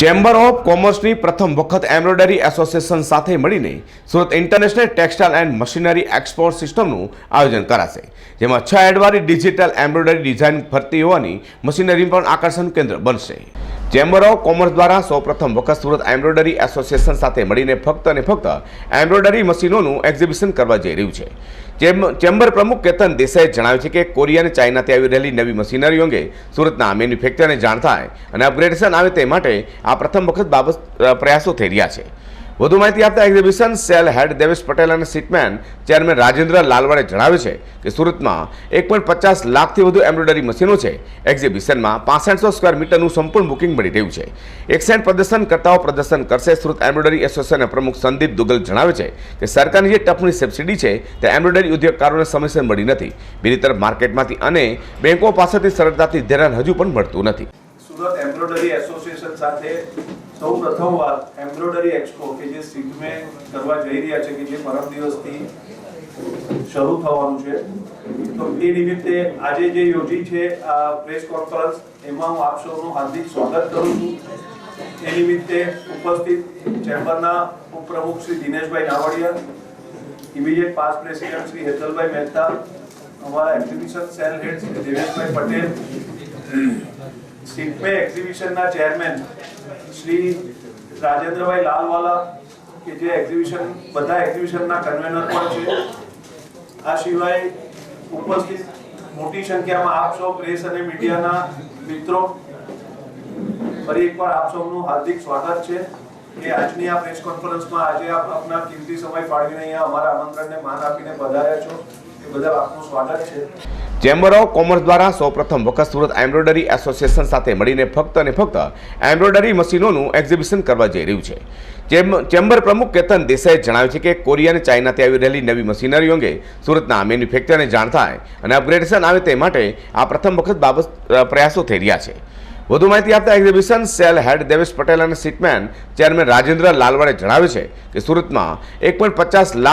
Chamber of કોમર્સની પ્રથમ વખત embroidery association સાથે મળીને Surat international textile and machinery export સિસ્ટમનું આયોજન કરાશે, જેમાં છ એડવાળી ડિજિટલ એમ્બ્રોઇડરી ડિઝાઇન ફરતી હોવાની મશીનરી પણ આકર્ષણ કેન્દ્ર બનશે. ચેમ્બર ઓફ કોમર્સ દ્વારા સૌપ્રથમ વખત સુરત એમ્બ્રોઇડરી એસોસિએશન સાથે મળીને ફક્ત અને ફક્ત એમ્બ્રોઇડરી મશીનોનું એક્ઝિબિશન કરવા જઈ રહ્યું છે. ચેમ્બર પ્રમુખ કેતન દેસાઈએ જણાવ્યું છે કે કોરિયા અને ચાઇનાથી આવી રહેલી નવી મશીનરીઓ અંગે સુરતના મેન્યુફેક્ચરને જાણ થાય અને અપગ્રેડેશન આવે તે માટે આ પ્રથમ વખત બાબત પ્રયાસો થઈ રહ્યા છે. વધુ માહિતી આપતા exhibition cell head Devesh Patel અને સીટમેન ચેરમેન રાજેન્દ્ર લાલવાડે જણાવ્યું છે કે સુરતમાં એક પોઈન્ટ પચાસ લાખથી વધુ એમ્બ્રોઇડરી મશીનો છે. એક્ઝિબિશનમાં પાસઠસો સ્ક્વેર મીટરનું સંપૂર્ણ બુકિંગ મળી રહ્યું છે. એક્સેન્ટ પ્રદર્શનકર્તાઓ પ્રદર્શન કરશે સુરત એમ્બ્રોઇડરી એસોસિએશનના પ્રમુખ સંદીપ દુગલ જણાવે છે કે સરકારની જે ટફની સબસિડી છે તે એમ્બ્રોઇડરી ઉદ્યોગકારોને સમયસર મળી નથી. બીજી તરફ માર્કેટમાંથી અને બેંકો પાસેથી સરળતાથી ધિરાણ હજુ પણ મળતું નથી. સુરત એમ્બ્રોઇડરી એસોસિએશન સાથે સૌ પ્રથમ વાર એમ્બ્રોઇડરી એક્સપો કે જે સિગ્મે કરવા જઈ રહ્યા છે કે જે પરમ દિવસથી શરૂ થવાનું છે. તો એ નિમિત્તે આજે જે યોજી છે આ પ્રેસ કોન્ફરન્સ એમાં હું આપ સૌનું હાર્દિક સ્વાગત કરું છું. એ નિમિત્તે ઉપસ્થિત ચેમ્બરના ઉપપ્રમુખ Shri Dineshbhai Navadia immediate past president Shri Hetalbhai Mehta, અમારા exhibition cell head Shri Deveshbhai Patel સિટમે એક્ઝિબિશનના ચેરમેન શ્રી રાજેન્દ્રભાઈ લાલવાલા, કે જે એક્ઝિબિશન, બધા એક્ઝિબિશનના કન્વેનર પણ છે. આ સિવાય ઉપસ્થિત મોટી સંખ્યામાં આપ સૌ પ્રેસ અને મીડિયાના મિત્રો, ફરી એકવાર આપ સૌનું હાર્દિક સ્વાગત છે કે આજની આ પ્રેસ કોન્ફરન્સમાં આજે આપ આપના કિંમતી સમય ફાળવીને અહીંયા અમારા આમંત્રણને માન આપીને પધાર્યા છો. ચેમ્બર ઓફ કોમર્સ દ્વારા સૌપ્રથમ વખત સુરત એમ્બ્રોઇડરી એસોસિએશન સાથે મળીને ફક્ત અને ફક્ત એમ્બ્રોઇડરી મશીનોનું એક્ઝિબિશન કરવા જઈ રહ્યું છે. ચેમ્બર પ્રમુખ કેતન દેસાઈએ જણાવ્યું છે કે કોરિયા અને ચાઇનાથી આવી રહેલી નવી મશીનરીઓ અંગે સુરતના મેન્યુફેક્ચરને જાણ થાય અને અપગ્રેડેશન આવે તે માટે આ પ્રથમ વખત બાબત પ્રયાસો થઈ રહ્યા છે. વધુ માહિતી આપતા exhibition cell head Devesh Patel અને સીટમેન ચેરમેન રાજેન્દ્ર લાલવાડે જણાવ્યું છે કે સુરતમાં એક લાખ